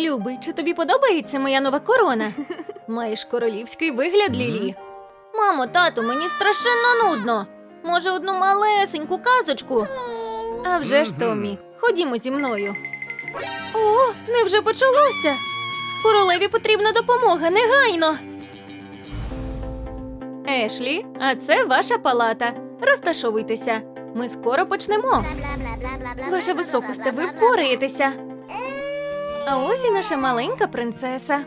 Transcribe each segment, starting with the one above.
Любий, чи тобі подобається моя нова корона? Маєш королівський вигляд, Лілі. Мамо, тату, мені страшенно нудно. Може, одну малесеньку казочку? А вже ж, Томі, ходімо зі мною. О, невже почалося? Королеві потрібна допомога негайно. Ешлі, а це ваша палата. Розташовуйтеся. Ми скоро почнемо. Ваша високосте, ви впораєтеся. А ось і наша маленька принцеса.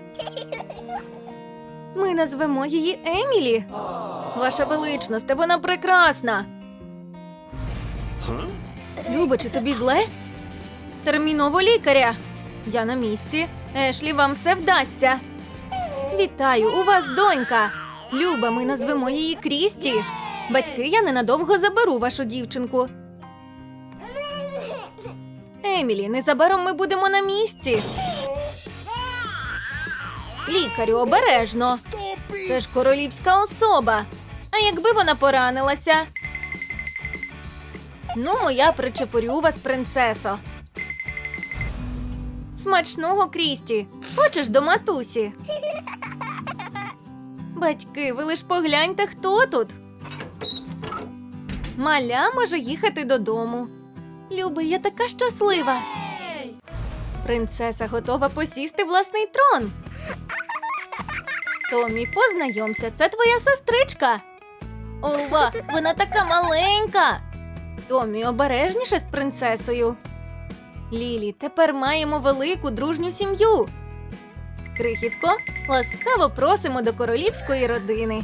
Ми назвемо її Емілі. Ваша величність, вона прекрасна. Люба, чи тобі зле? Терміново лікаря. Я на місці. Ешлі, вам все вдасться. Вітаю, у вас донька. Люба, ми назвемо її Крісті. Батьки, я ненадовго заберу вашу дівчинку. Емілі, незабаром ми будемо на місці. Лікарю, обережно. Це ж королівська особа. А якби вона поранилася? Ну, я причепурю вас, принцесо. Смачного Крісті. Хочеш до матусі? Батьки, ви лиш погляньте, хто тут. Маля може їхати додому. Люби, я така щаслива. Принцеса готова посісти власний трон. Томі, познайомся, це твоя сестричка. Ова, вона така маленька. Томі, обережніше з принцесою. Лілі, тепер маємо велику дружню сім'ю. Крихітко, ласкаво просимо до королівської родини.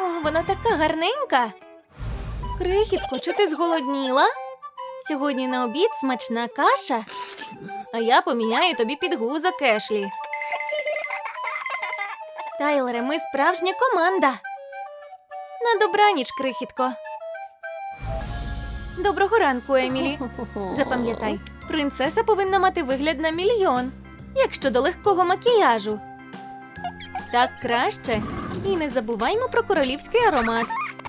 О, вона така гарненька. Крихітко, чи ти зголодніла? Сьогодні на обід смачна каша. А я поміняю тобі підгузок, Ешлі. Тайлере, ми справжня команда. На добраніч, крихітко. Доброго ранку, Емілі. Запам'ятай, принцеса повинна мати вигляд на мільйон, як щодо легкого макіяжу. Так краще. І не забуваймо про королівський аромат.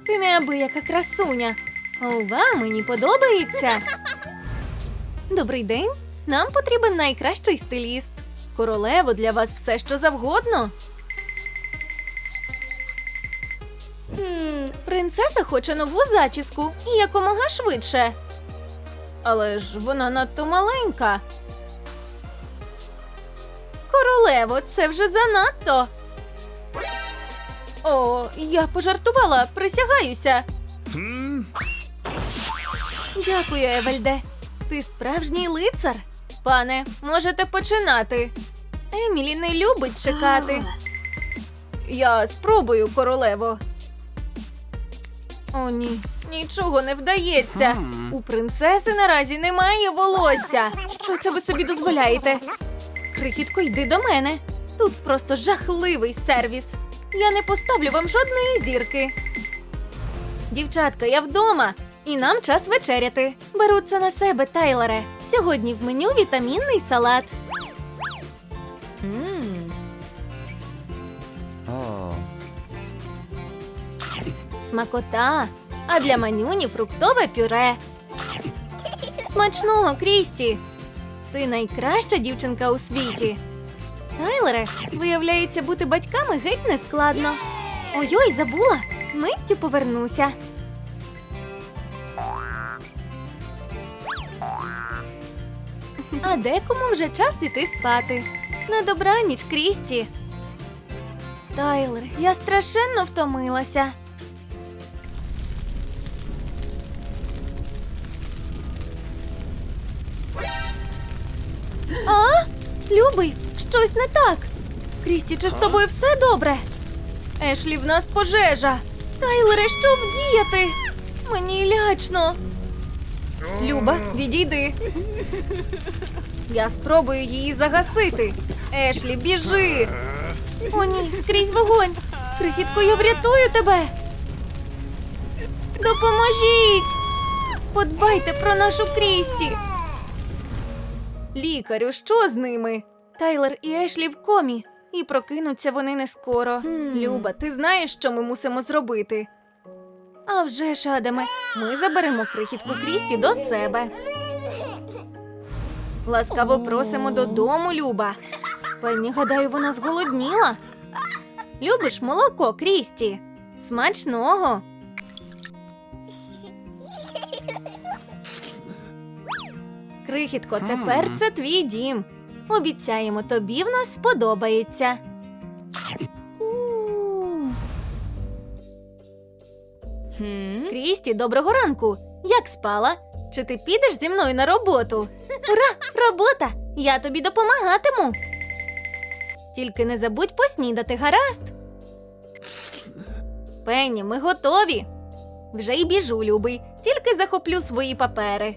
Ти неабияка красуня. Ова, мені подобається. Добрий день. Нам потрібен найкращий стиліст. Королево для вас все, що завгодно. Принцеса хоче нову зачіску і якомога швидше. Але ж вона надто маленька. Королево, це вже занадто. О, я пожартувала, присягаюся. Дякую, Евельде. Ти справжній лицар. Пане, можете починати. Емілі не любить чекати. Я спробую, королево. О, ні, нічого не вдається. У принцеси наразі немає волосся. Що це ви собі дозволяєте? Крихітко, йди до мене. Тут просто жахливий сервіс. Я не поставлю вам жодної зірки. Дівчатка, я вдома, і нам час вечеряти. Беру це на себе, Тайлере. Сьогодні в меню вітамінний салат. Мм, Oh. смакота. А для манюні фруктове пюре. Смачного, Крісті. Ти найкраща дівчинка у світі. Тайлере, виявляється, бути батьками геть не складно. Ой-ой, забула. Миттю повернуся. А декому вже час іти спати. На добраніч, Крісті. Тайлер, я страшенно втомилася. А? Любий, щось не так. Крісті, чи з тобою все добре? Ешлі, в нас пожежа. Тайлере, що вдіяти? Мені лячно. Люба, відійди. Я спробую її загасити. Ешлі, біжи. О, ні, скрізь вогонь. Крихітко, я врятую тебе. Допоможіть. Подбайте про нашу Крісті. Лікарю, що з ними? Тайлер і Ешлі в комі, і прокинуться вони не скоро. Люба, ти знаєш, що ми мусимо зробити? А вже ж, Адаме, ми заберемо крихітку Крісті до себе. Ласкаво просимо додому, Люба. Пенні, гадаю, вона зголодніла. Любиш молоко, Крісті? Смачного. Крихітко, тепер це твій дім. Обіцяємо, тобі в нас сподобається. Крісті, доброго ранку. Як спала? Чи ти підеш зі мною на роботу? Ура! Робота! Я тобі допомагатиму. Тільки не забудь поснідати, гаразд. Пенні, ми готові. Вже й біжу, любий, тільки захоплю свої папери.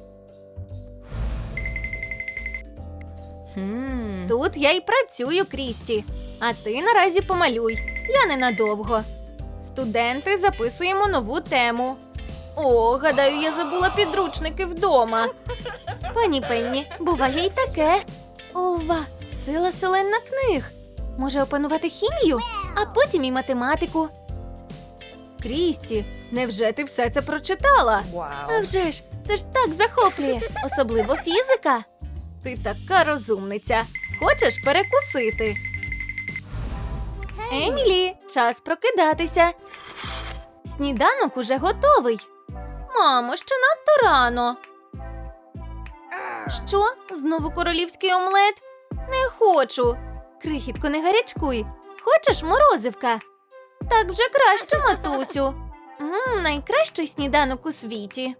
Тут я й працюю, Крісті, а ти наразі помалюй. Я ненадовго. Студенти записуємо нову тему. О, гадаю, я забула підручники вдома. Пані Пенні, буває й таке. Ова, сила селена книг. Може опанувати хімію, а потім і математику. Крісті, невже ти все це прочитала? А вже ж, це ж так захоплює, особливо фізика. Ти така розумниця. Хочеш перекусити? Емілі, час прокидатися. Сніданок уже готовий. Мамо, ще надто рано. Що? Знову королівський омлет? Не хочу. Крихітко, не гарячкуй. Хочеш морозивка? Так вже краще, матусю. Мм, найкращий сніданок у світі.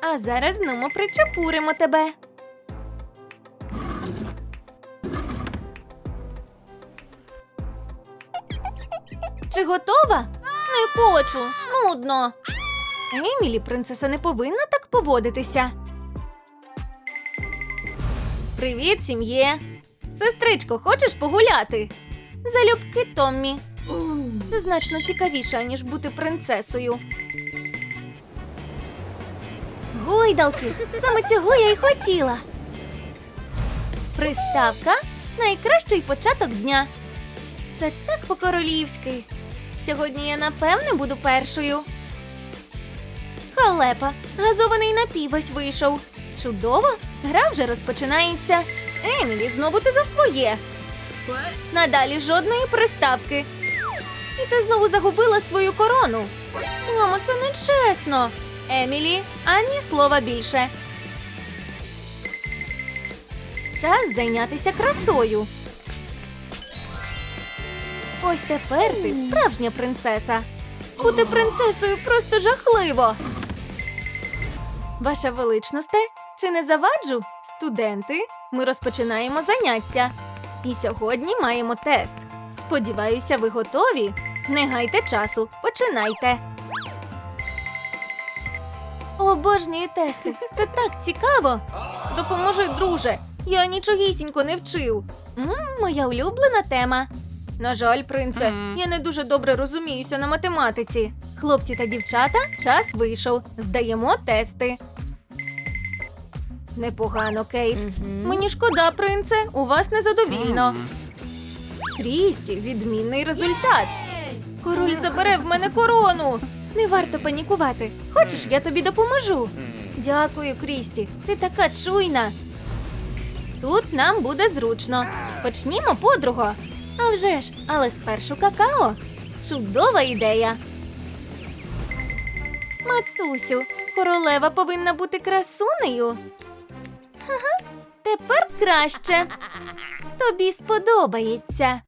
А зараз ну причепуримо тебе. Чи готова? Не хочу. Нудно. Емілі, принцеса не повинна так поводитися. Привіт, сім'є. Сестричко, хочеш погуляти? Залюбки Томмі. Це значно цікавіше, ніж бути принцесою. Гойдалки! Саме цього я й хотіла. Приставка найкращий початок дня. Це так по-королівськи. Сьогодні я напевне буду першою. Халепа, газований напій вийшов. Чудово, гра вже розпочинається. Емілі, знову ти за своє. Надалі жодної приставки. І ти знову загубила свою корону. Мамо, це не чесно. Емілі, ані слова більше. Час зайнятися красою. Ось тепер ти справжня принцеса. Бути принцесою просто жахливо. Ваша величносте, чи не заваджу? Студенти, ми розпочинаємо заняття. І сьогодні маємо тест. Сподіваюся, ви готові. Не гайте часу, починайте. Обожнюю тести. Це так цікаво. Допоможи, друже. Я нічогісінько не вчив. м моя улюблена тема. На жаль, принце, я не дуже добре розуміюся на математиці. Хлопці та дівчата, час вийшов. Здаємо тести. Непогано, Кейт. Мені шкода, принце, у вас незадовільно. Крісті, відмінний результат. Король забере в мене корону. Не варто панікувати. Хочеш, я тобі допоможу. Дякую, Крісті. Ти така чуйна. Тут нам буде зручно. Почнімо, подруго. А вже ж, але спершу какао. Чудова ідея. Матусю, королева повинна бути красунею. Ага, тепер краще. Тобі сподобається.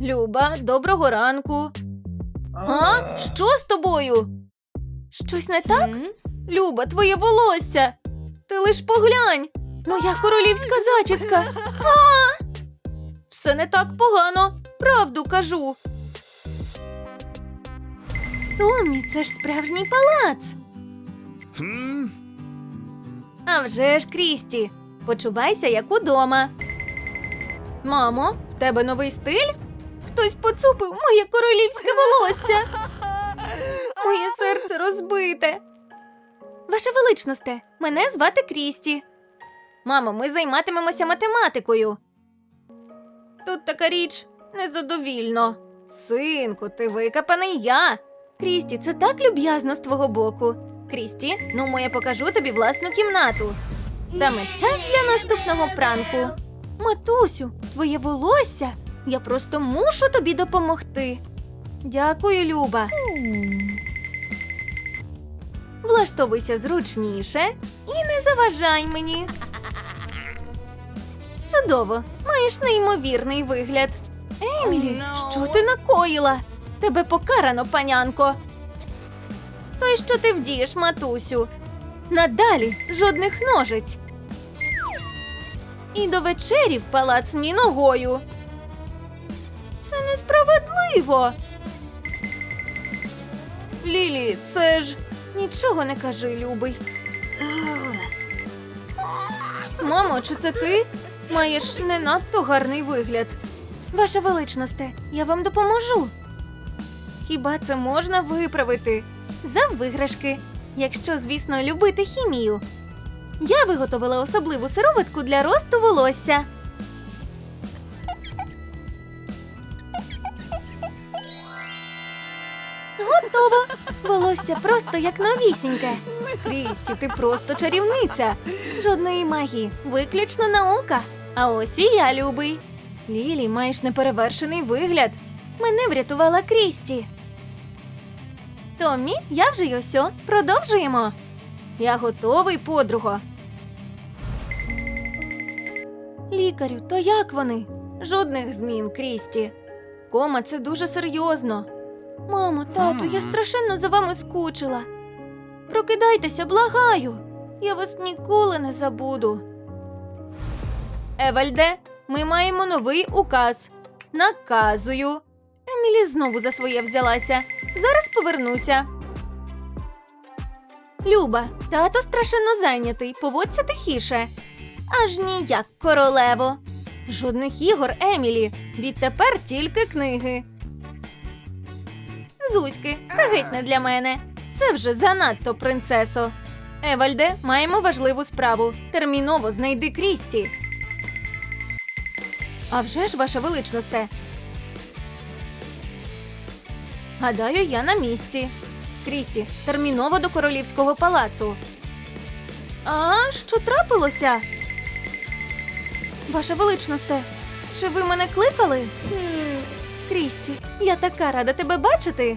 Люба, доброго ранку. А? Що з тобою? Щось не так? Люба, твоє волосся. Ти лиш поглянь. Моя королівська зачіска. А! Все не так погано. Правду кажу. Томі, це ж справжній палац. А вже ж, Крісті, почувайся як удома. Мамо, в тебе новий стиль? Хтось поцупив моє королівське волосся. Моє серце розбите. Ваша величносте, мене звати Крісті. Мамо, ми займатимемося математикою. Тут така річ незадовільно. Синку, ти викопаний я. Крісті, це так люб'язно з твого боку. Крісті, ну я покажу тобі власну кімнату. Саме час для наступного пранку. Матусю, твоє волосся. Я просто мушу тобі допомогти. Дякую, Люба. Влаштовуйся зручніше і не заважай мені. Чудово, маєш неймовірний вигляд. Емілі, Oh, що ти накоїла? Тебе покарано, панянко. То й що ти вдієш, матусю? Надалі жодних ножиць. І до вечері в палац ні ногою. Це несправедливо. Лілі, це ж нічого не кажи, любий. Мамо, чи це ти? Маєш не надто гарний вигляд. Ваша величносте, я вам допоможу. Хіба це можна виправити? За виграшки, якщо, звісно, любити хімію. Я виготовила особливу сироватку для росту волосся. Готово! Волосся просто як новісіньке. Крісті, ти просто чарівниця. Жодної магії, виключно наука. А ось і я любий. Лілі, маєш неперевершений вигляд. Мене врятувала Крісті. Томмі, я вже й осьо. Продовжуємо. Я готовий, подруго. Лікарю, то як вони? Жодних змін, Крісті. Кома, це дуже серйозно. Мамо, тату, я страшенно за вами скучила. Прокидайтеся, благаю. Я вас ніколи не забуду. Евальде, ми маємо новий указ. Наказую. Емілі знову за своє взялася. Зараз повернуся. Люба, тато страшенно зайнятий. Поводься тихіше. Аж ніяк, королево. Жодних ігор, Емілі. Відтепер тільки книги. Зузьки, це геть не для мене. Це вже занадто, принцесо. Евальде, маємо важливу справу. Терміново знайди Крісті. А вже ж, ваша величносте. Гадаю, я на місці. Крісті, терміново до королівського палацу. А що трапилося? Ваша величносте, чи ви мене кликали? Крісті, я така рада тебе бачити.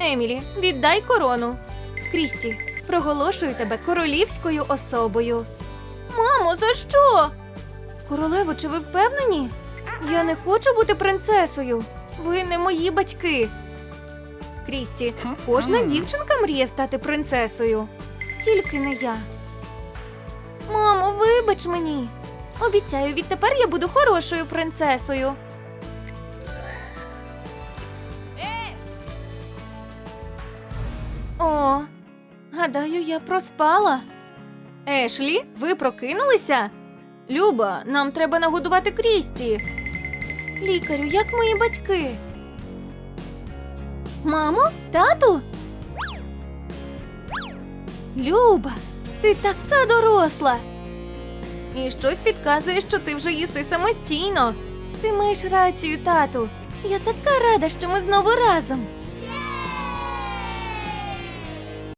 Емілі, віддай корону. Крісті, проголошую тебе королівською особою. Мамо, за що? Королево, чи ви впевнені? Я не хочу бути принцесою. Ви не мої батьки. Крісті, кожна дівчинка мріє стати принцесою. Тільки не я. Мамо, вибач мені. Обіцяю, відтепер я буду хорошою принцесою. О, гадаю, я проспала. Ешлі, ви прокинулися? Люба, нам треба нагодувати Крісті. Лікарю, як мої батьки? Мамо, тату? Люба, ти така доросла. І щось підказує, що ти вже їси самостійно. Ти маєш рацію, тату. Я така рада, що ми знову разом.